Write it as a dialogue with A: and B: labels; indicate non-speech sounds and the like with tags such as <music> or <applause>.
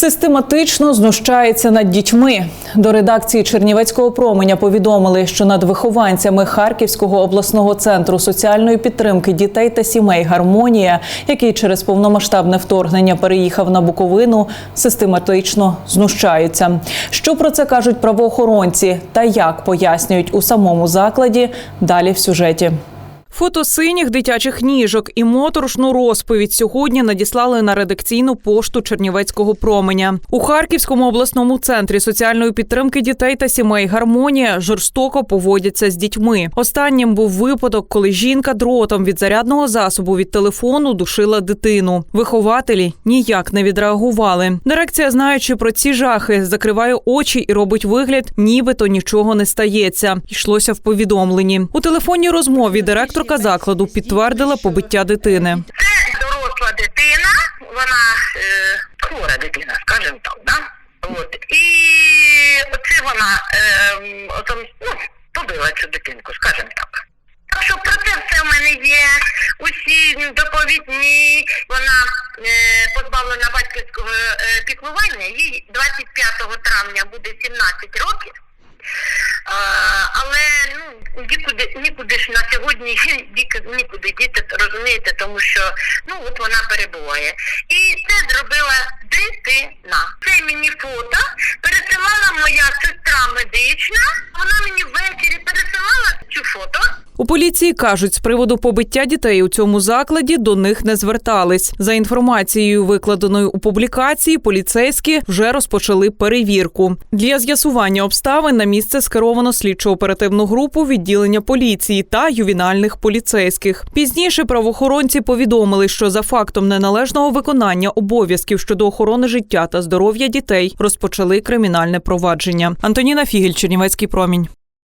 A: Систематично знущається над дітьми. До редакції Чернівецького променя повідомили, що над вихованцями Харківського обласного центру соціальної підтримки дітей та сімей Гармонія, який через повномасштабне вторгнення переїхав на Буковину, систематично знущаються. Що про це кажуть правоохоронці та як пояснюють у самому закладі? Далі в сюжеті. Фото синіх дитячих ніжок і моторошну розповідь сьогодні надіслали на редакційну пошту Чернівецького променя. У Харківському обласному центрі соціальної підтримки дітей та сімей Гармонія жорстоко поводяться з дітьми. Останнім був випадок, коли жінка дротом від зарядного засобу від телефону душила дитину. Вихователі ніяк не відреагували. Дирекція, знаючи про ці жахи, закриває очі і робить вигляд, нібито нічого не стається. Йшлося в повідомленні. У телефонній розмові директорка закладу підтвердила побиття дитини.
B: Це доросла дитина, вона е, хвора дитина, скажімо так, да? От. І оце вона е, отом, ну, побила цю дитинку, скажімо так. Так що про це все в мене є. Усі доповідні, вона е, позбавлена батьківського е, піклування, їй 25 травня буде 17 років. А, але нікуди нікуди ж на сьогодні <laughs> нікуди, діти розумієте, тому що ну от вона перебуває. І це зробила дитина. Це мені фото пересилала моя сестра медична. Вона мені ввечері пересилала цю фото.
A: У поліції кажуть, з приводу побиття дітей у цьому закладі до них не звертались. За інформацією, викладеною у публікації, поліцейські вже розпочали перевірку. Для з'ясування обставин на місце скеровано слідчо-оперативну групу відділення поліції та ювінальних поліцейських. Пізніше правоохоронці повідомили, що за фактом неналежного виконання обов'язків щодо охорони життя та здоров'я дітей розпочали кримінальне провадження. Антоніна Фігель, Чернівецький промінь.